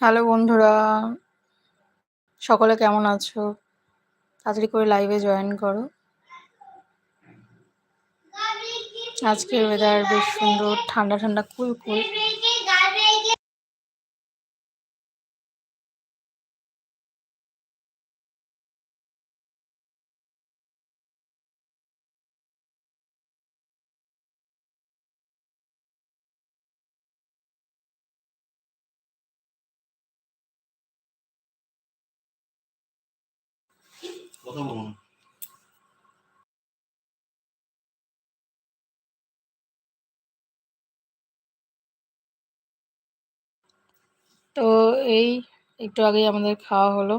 Hello বন্ধুরা, সকলে কেমন আছো? তাড়াতাড়ি করে লাইভে জয়েন করো। আজকের ওয়েদার বেশ সুন্দর, ঠান্ডা ঠান্ডা কুল কুল বলুন তো এই একটু আগেই আমাদের খাওয়া হলো।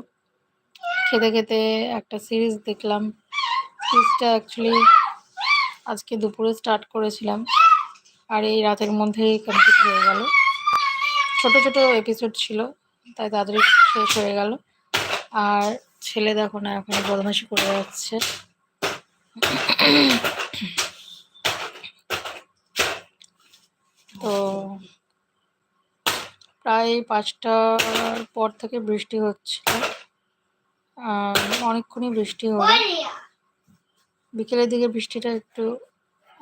খেতে খেতে একটা সিরিজ দেখলাম। সিরিজটা অ্যাকচুয়ালি আজকে দুপুরে স্টার্ট করেছিলাম। আর এই রাতের মধ্যেই কমপ্লিট হয়ে গেল। ছোট ছোট এপিসোড ছিল, তাই তাড়াতাড়ি শেষ হয়ে গেল। আর ছেলে দেখো না এখন বদমাশি করে যাচ্ছে। তো প্রায় পাঁচটার পর থেকে বৃষ্টি হচ্ছিল অনেকক্ষণই বৃষ্টি হলো। বিকেলের দিকে বৃষ্টিটা একটু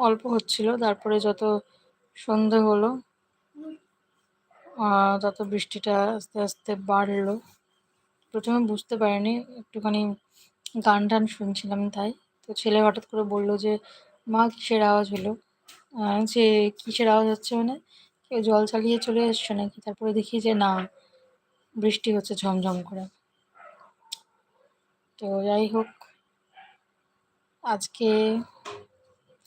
অল্প হচ্ছিল, তারপরে যত সন্ধে হলো তত বৃষ্টিটা আস্তে আস্তে বাড়লো। প্রথমে বুঝতে পারিনি, একটুখানি গান টান শুনছিলাম তাই। তো ছেলে হঠাৎ করে বলল যে, মা, কিসের আওয়াজ হলো? যে, কিসের আওয়াজ হচ্ছে মানে? কেউ জল চালিয়ে চলে এসছে নাকি? তারপরে দেখি যে, না, বৃষ্টি হচ্ছে ঝমঝম করে। তো যাই হোক, আজকে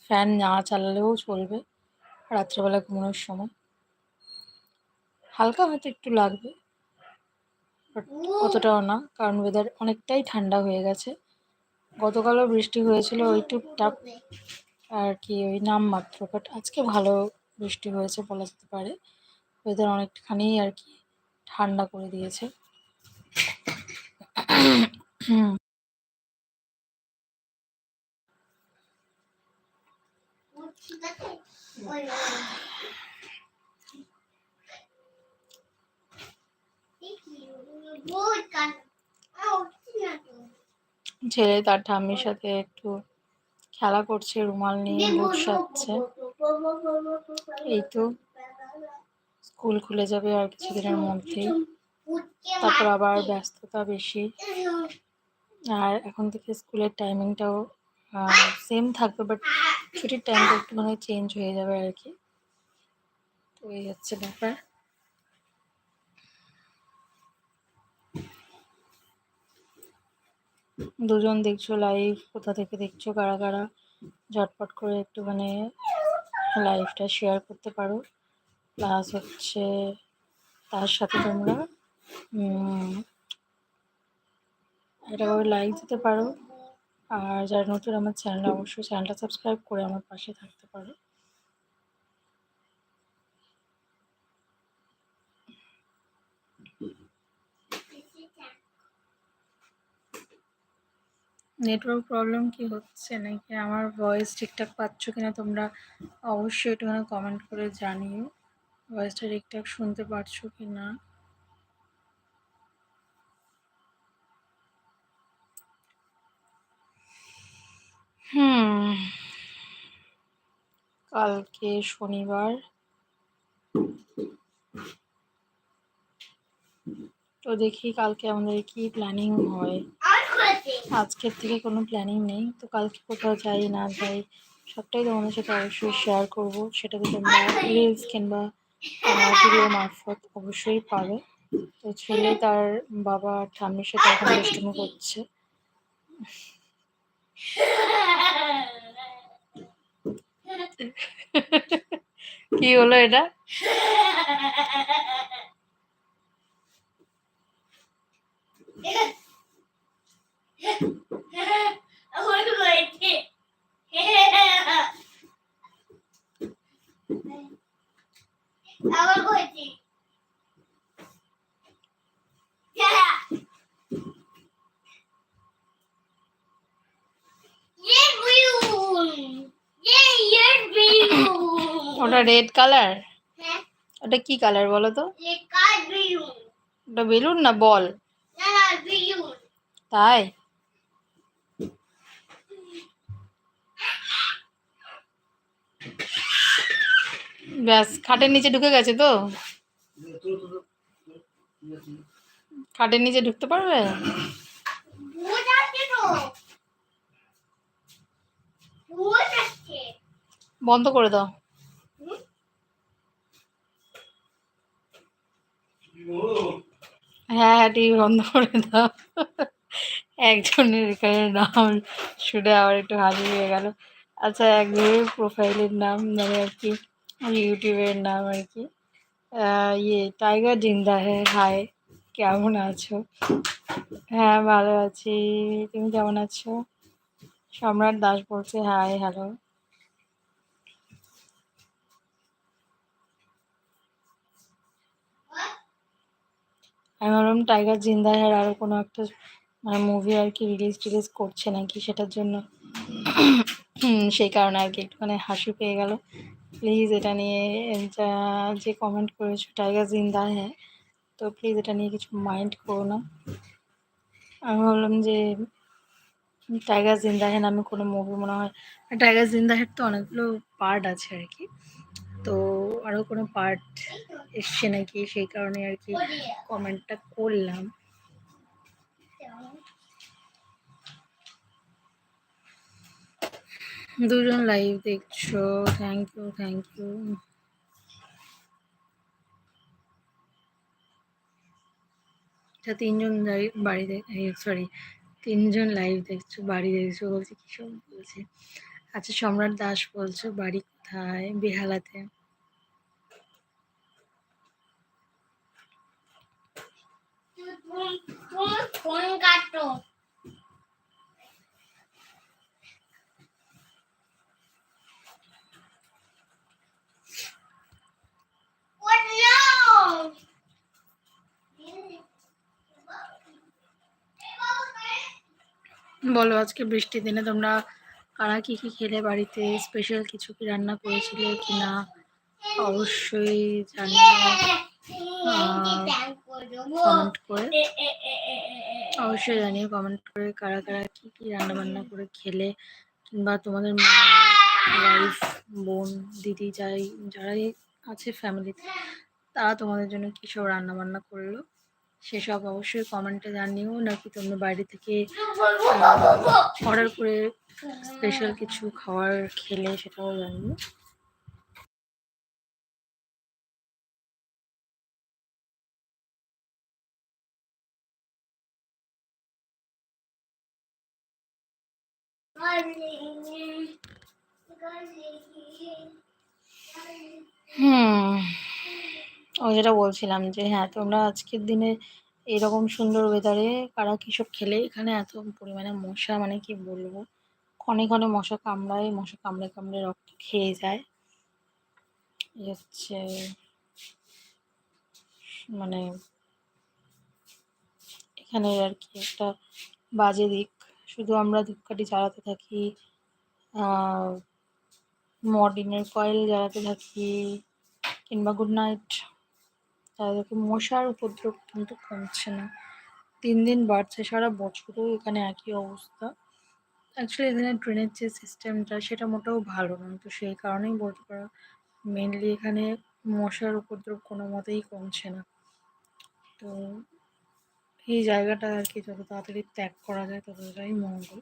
ফ্যান না চালালেও চলবে, রাত্রেবেলা ঘুমানোর সময়। হালকা হয়তো একটু লাগবে। অতটাও না, কারণ ওয়েদার অনেকটাই ঠান্ডা হয়ে গেছে। গতকালও বৃষ্টি হয়েছিল ওই টুকটাক, আর কি ওই নামমাত্র বাট আজকে ভালো বৃষ্টি হয়েছে বলা যেতে পারে। ওয়েদার অনেকখানি আর কি ঠান্ডা করে দিয়েছে। ছেলে তার ঠাম্মির সাথে একটু খেলা করছে, রুমাল নিয়ে বুট এই তো, স্কুল খুলে যাবে আর কিছুদিনের মধ্যেই। তারপর আবার ব্যস্ততা বেশি। আর এখন থেকে স্কুলের টাইমিংটাও সেম থাকবে বাট ছুটির টাইমটা একটুখানি চেঞ্জ হয়ে যাবে আর কি। তো এই হচ্ছে ব্যাপার। দুজন দেখছ লাইভ কোথা থেকে দেখছ, কারা কারা? ঝটপট করে একটুখানি লাইভটা শেয়ার করতে পারো। প্লাস হচ্ছে তার সাথে তোমরা এটা করে লাইক দিতে পারো। আর যারা নতুন আমার চ্যানেল অবশ্যই চ্যানেলটা সাবস্ক্রাইব করে আমার পাশে থাকতে পারো। নেটওয়ার্ক প্রবলেম কি হচ্ছে নাকি আমার ভয়েস ঠিকঠাক পাচ্ছ কিনা তোমরা অবশ্যই একটুখানি কমেন্ট করে জানিও। ভয়েসটা ঠিকঠাক শুনতে পারছ কি না হুম, কালকে শনিবার। তো দেখি কালকে আমাদের কি প্ল্যানিং হয়। আজকের থেকে কোনো প্ল্যানিং নেই, তো কালকে কোথাও যাই, না যাই, সবটাই তোমাদের সাথে অবশ্যই শেয়ার করব। সেটা তো তোমরা রিলস কিংবা ভিডিও মারফত অবশ্যই পাবে। তো ছেলে তার বাবা ঠাম্মির সাথে এখন দুষ্টুমি করছে। কি হলো এটা? রেড কালার ওটা কি কালার বলো তো? ওটা বেলুন না বল তাই? ব্যাস খাটের নিচে ঢুকে গেছে তো? খাটের নিচে ঢুকতে পারবে? বন্ধ করে দাও। হ্যাঁ হ্যাঁ টিভি বন্ধ করে দাও। একজনের এখানে নাম শুনে আবার একটু হাসি হয়ে গেল। আচ্ছা একজনের প্রোফাইলের নাম মানে আর কি ইউটিউবের নাম আর কি। ইয়ে টাইগার জিন্দা হ্যাঁ হাই কেমন আছো? হ্যাঁ ভালো আছি। তুমি কেমন আছো? সম্রাট দাস বলছে হাই হ্যালো আমি ভাবলাম টাইগার জিন্দা হ্যার আরও কোনো একটা মানে মুভি আর কি রিলিজ টিলিজ করছে নাকি সেটার জন্য। সেই কারণে আর কি একটুখানি হাসি পেয়ে গেল। প্লিজ এটা নিয়ে যা- যে কমেন্ট করেছ টাইগার জিন্দা হ্যাঁ তো প্লিজ এটা নিয়ে কিছু মাইন্ড করো না। আমি ভাবলাম যে টাইগার জিন্দা হ্যাঁ নামে কোনো মুভি মনে হয় টাইগার জিন্দা হ্যাঁ তো অনেকগুলো পার্ট আছে আর কি। তো আরও কোনো পার্ট এসছে নাকি? সেই কারণে আর কি কমেন্টটা করলাম। দুজন লাইভ দেখছ। থ্যাংক ইউ থ্যাংক ইউ আচ্ছা তিনজন বাড়ি সরি তিনজন লাইভ দেখছ, বাড়ি দেখছ বলছে, কি সব বলছে? আচ্ছা সম্রাট দাস বলছো, বাড়ি কোথায় বেহালাতে তুমি তুমি ফোন কাটো Oh no! বলো আজকে বৃষ্টির দিনে তোমরা কারা কি কি খেলে বাড়িতে? স্পেশাল কিছু কি রান্না করেছিলে কি না অবশ্যই জানিও। কমেন্ট করে। অবশ্যই জানিও কমেন্ট করে কারা কারা কি কি রান্না বান্না করে খেলে। কিংবা তোমাদের ওয়াইফ বোন, দিদি, যাই, যারাই আছে ফ্যামিলিতে তারা তোমাদের জন্য কী সব রান্না বান্না করল? সেসব অবশ্যই কমেন্টে জানিও। নাকি তোমরা বাইরে থেকে অর্ডার করে স্পেশাল কিছু খাবার খেলে সেটাও জানিও হুম ও যেটা বলছিলাম যে হ্যাঁ তোমরা আজকের দিনে এরকম সুন্দর ওয়েদারে কারা কিসব খেলে? এখানে এত পরিমাণে মশা মানে কি বলব? ক্ষণে ক্ষণে মশা কামড়ায়, মশা কামড়ে কামড়ে রক্ত খেয়ে যায়। হচ্ছে মানে এখানে আর কি একটা বাজে দিক। শুধু আমরা ধূপকাঠি জ্বালাতে থাকি মর্টিনের কয়েল জ্বালাতে থাকি, কিংবা গুড নাইট তাদেরকে মশার উপদ্রব কিন্তু কমছে না। দিন দিন বাড়ছে সারা বছরও এখানে একই অবস্থা। অ্যাকচুয়ালি এখানে ট্রেনের যে সিস্টেমটা সেটা মোটেও ভালো নয়। তো সেই কারণেই বলতে পারো মেনলি এখানে মশার উপদ্রব কোনো মতেই কমছে না। তো এই জায়গাটা আর কি যত তাড়াতাড়ি ত্যাগ করা যায়, ততটাই মঙ্গল।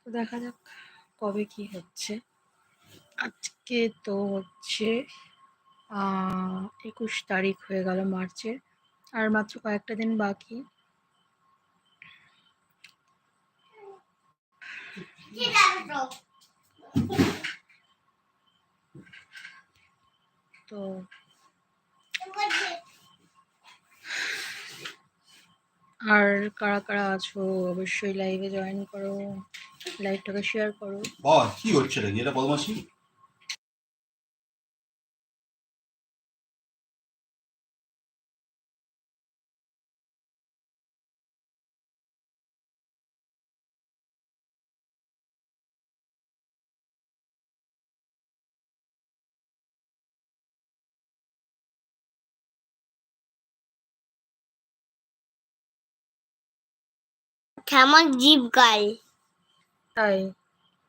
তো দেখা যাক কবে কি হচ্ছে। আজকে তো হচ্ছে একুশ তারিখ হয়ে গেল মার্চের। আর মাত্র কয়েকটা দিন বাকি। তো আর কারা কারা আছো, অবশ্যই লাইভে জয়েন করো লাইভটাকে শেয়ার করো। বল কি হচ্ছে রে? এটা বদমাসি আমার জিপ গাল? তাই?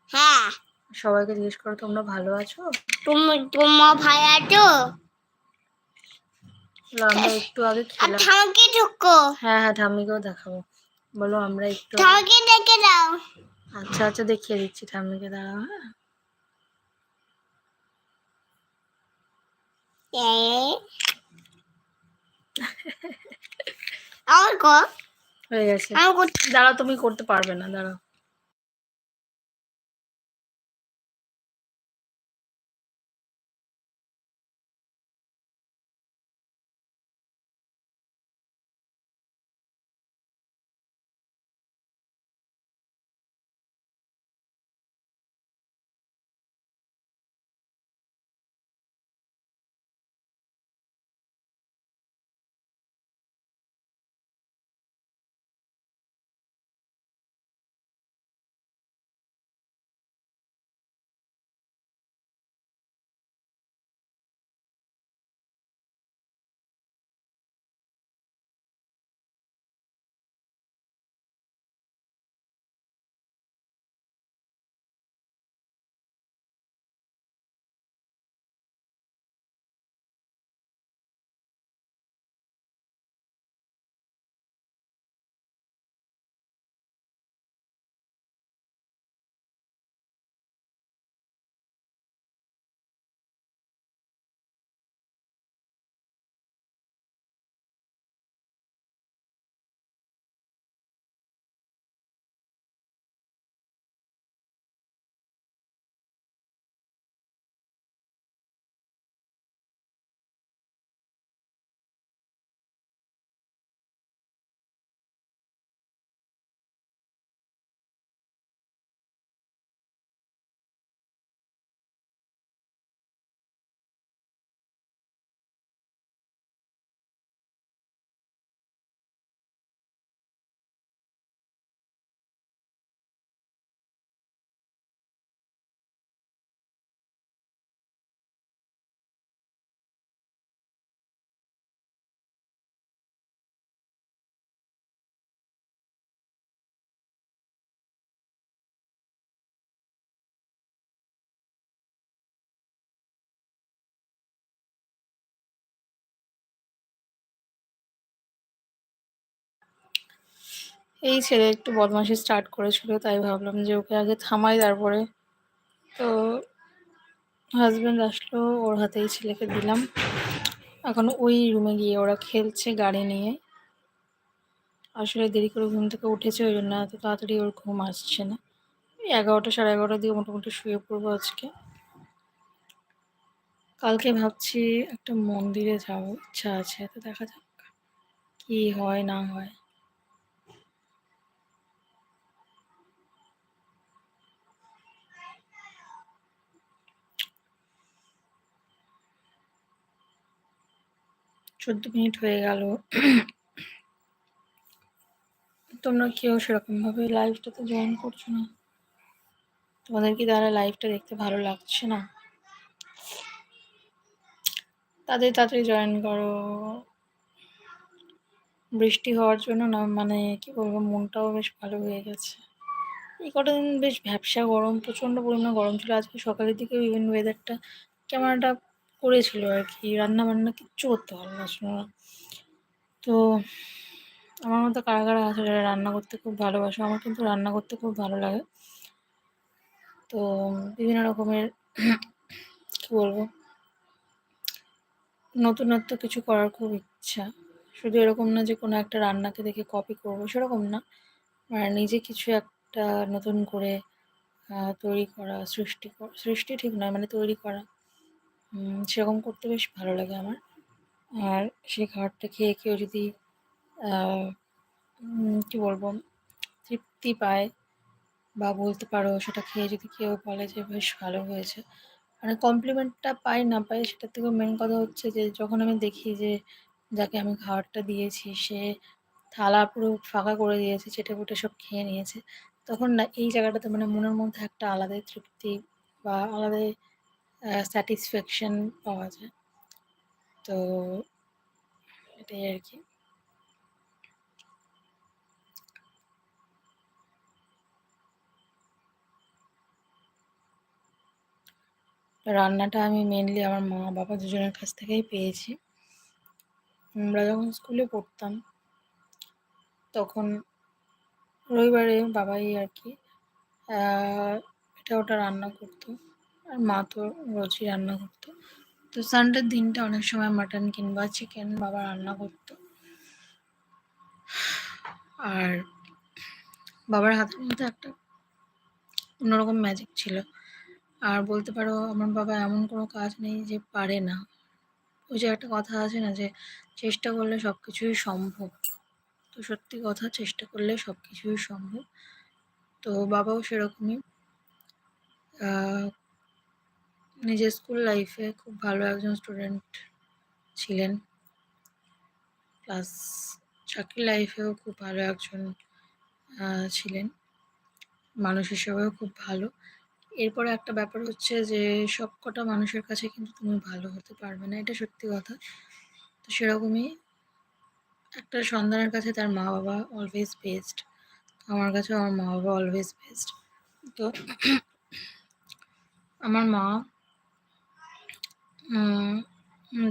হ্যাঁ। সবাইকে জিজ্ঞেস করো তোমরা ভালো আছো? তুমি তোমার ভাই আছো? আমরা একটু আগে খেলাম। ঠামকে ঢুকো। হ্যাঁ হ্যাঁ ঠাম্মিকেও দেখাবো। বলো আমরা একটু ঠামকে ডেকে দাও। আচ্ছা আচ্ছা দেখিয়ে দিচ্ছি ঠাম্মিকে দাঁড়াও হ্যাঁ। আমার কো হয়ে গেছে। দাঁড়াও তুমি করতে পারবে না দাঁড়াও। এই ছেলে একটু বদমাশি স্টার্ট করেছিল, তাই ভাবলাম যে ওকে আগে থামাই তারপরে। তো হাজব্যান্ড আসলো, ওর হাতেই ছেলেকে দিলাম। এখন ওই রুমে গিয়ে ওরা খেলছে গাড়ি নিয়ে। আসলে দেরি করে ঘুম থেকে উঠেছে, ওই জন্য এত তাড়াতাড়ি ওর ঘুম আসছে না। এগারোটা সাড়ে এগারোটা দিয়ে মোটামুটি শুয়ে পড়ব আজকে। কালকে ভাবছি একটা মন্দিরে যাব ইচ্ছা আছে, তো দেখা যাক কি হয়, না হয়। চোদ্দ মিনিট হয়ে গেল। তোমরা কেউ সেরকমভাবে লাইভটাতে জয়েন করছ না। তোমাদের কি তারা লাইভটা দেখতে ভালো লাগছে না। তাদের তাড়াতাড়ি জয়েন করো। বৃষ্টি হওয়ার জন্য না মানে কি বলব, মনটাও বেশ ভালো হয়ে গেছে। এই কটা দিন বেশ ভ্যাবসা গরম, প্রচণ্ড পরিমাণে গরম ছিল। আজকে সকালের দিকে ইভেন ওয়েদারটা কেমন একটা করেছিল আর কি রান্না বান্না কিচ্ছু করতে ভালো লাগছিল না তো আমার মতো কারা কারা আছে যারা রান্না করতে খুব ভালোবাসে, আমার কিন্তু রান্না করতে খুব ভালো লাগে। তো বিভিন্ন রকমের কী বলব, নতুনত্ব কিছু করার খুব ইচ্ছা। শুধু এরকম না যে কোনো একটা রান্নাকে দেখে কপি করব, সেরকম না। মানে নিজে কিছু একটা নতুন করে তৈরি করা, সৃষ্টি সৃষ্টি ঠিক নয় মানে তৈরি করা। সেরকম করতে বেশ ভালো লাগে আমার। আর সেই খাবারটা খেয়ে কেউ যদি কি বলব, তৃপ্তি পায় বা বলতে পারো সেটা খেয়ে যদি কেউ বলে যে বেশ ভালো হয়েছে। মানে কমপ্লিমেন্টটা পাই না পাই সেটার থেকেও মেন কথা হচ্ছে যে যখন আমি দেখি যে যাকে আমি খাবারটা দিয়েছি সে থালা পুরো ফাঁকা করে দিয়েছে চেটে পুটে সব খেয়ে নিয়েছে, তখন না এই জায়গাটাতে মানে মনের মধ্যে একটা আলাদাই তৃপ্তি বা আলাদাই স্যাটিসফ্যাকশন পাওয়া যায়। তো এটাই আর কি। রান্নাটা আমি মেনলি আমার মা, বাবা দুজনের কাছ থেকেই পেয়েছি। আমরা যখন স্কুলে পড়তাম, তখন রবিবারে বাবাই আর কি এটা ওটা রান্না করতো। আর মা তো রোজই রান্না করতো। তো সানডের দিনটা অনেক সময় মাটন কিংবা চিকেন বাবা রান্না করতো। আর বাবার হাতের মধ্যে একটা অন্যরকম ম্যাজিক ছিল। আর বলতে পারো আমার বাবা এমন কোনো কাজ নেই যে পারে না। ওই যে একটা কথা আছে না যে চেষ্টা করলে সব কিছুই সম্ভব। তো সত্যি কথা চেষ্টা করলে সব কিছুই সম্ভব। তো বাবাও সেরকমই। নিজের স্কুল লাইফে খুব ভালো একজন স্টুডেন্ট ছিলেন। প্লাস চাকরি লাইফেও খুব ভালো একজন ছিলেন। মানুষ হিসেবেও খুব ভালো। এরপরে একটা ব্যাপার হচ্ছে যে, সব কটা মানুষের কাছে কিন্তু তুমি ভালো হতে পারবে না, এটা সত্যি কথা। তো সেরকমই একটা সন্তানের কাছে তার মা বাবা অলওয়েজ বেস্ট আমার কাছে আমার মা বাবা অলওয়েজ বেস্ট তো আমার মা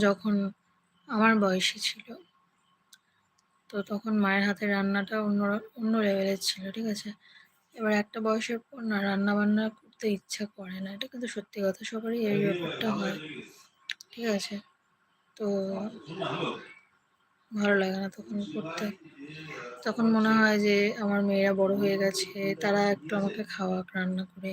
যখন আমার বয়সী ছিল। তো তখন মায়ের হাতে রান্নাটা অন্য অন্য লেভেলের ছিল, ঠিক আছে? এবার একটা বয়সের পর না রান্না বান্না করতে ইচ্ছা করে না। এটা কিন্তু সত্যি কথা, সবারই এই ব্যাপারটা হয়, ঠিক আছে? তো ভালো লাগে না তখন করতে। তখন মনে হয় যে আমার মেয়েরা বড় হয়ে গেছে, তারা একটু আমাকে খাওয়াক, রান্না করে।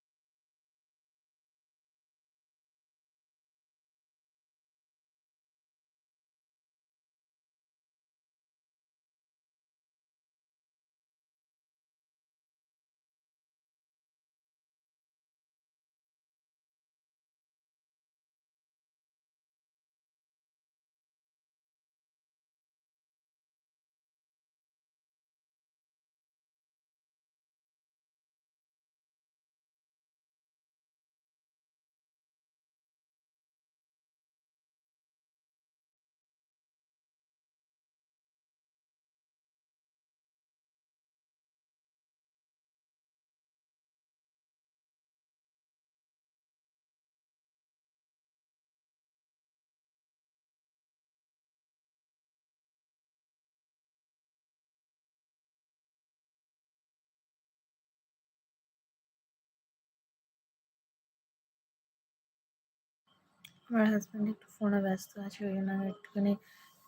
আমার হাজব্যান্ড একটু ফোনে ব্যস্ত আছে, ওই জন্য আমি একটুখানি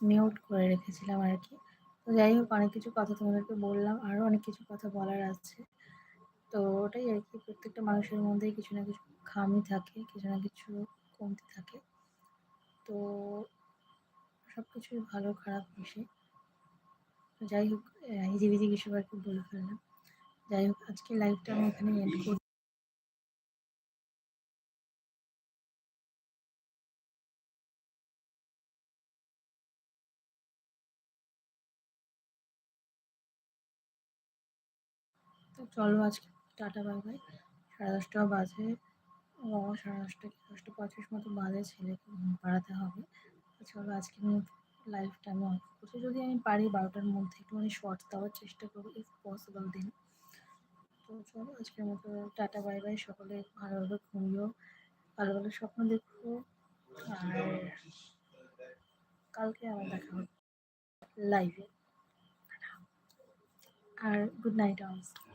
মিউট করে রেখেছিলাম আর কি তো যাই হোক, অনেক কিছু কথা তোমাদেরকে বললাম আরও অনেক কিছু কথা বলার আছে। তো ওটাই আর কি, প্রত্যেকটা মানুষের মধ্যেই কিছু না কিছু খামি থাকে, কিছু না কিছু কমতি থাকে। তো সব কিছুই ভালো, খারাপ তো যাই হোক হিজিবিজি কিছু আর কি বলে ফেললাম। যাই হোক আজকে লাইভটা আমি এখানে এন্ড করি চলো আজকে টাটা, বাই বাই। সাড়ে দশটা বাজে। বাবা সাড়ে দশটা কি? দশটা পঁচিশ মতো বাজে ছেলেকে ঘুম পাড়াতে হবে? চলো আজকে আমি লাইফটা আমি অফ করছি। যদি আমি পারি বারোটার মধ্যে একটুখানি শর্টস দেওয়ার চেষ্টা করব ইফ পসিবল দিন তো চলো আজকের মতো টাটা, বাই বাই। সকলে ভালোভাবে ঘুমিও ভালো ভালো স্বপ্ন দেখো। আর কালকে আবার দেখা হবে লাইভে আর গুড নাইট অলসো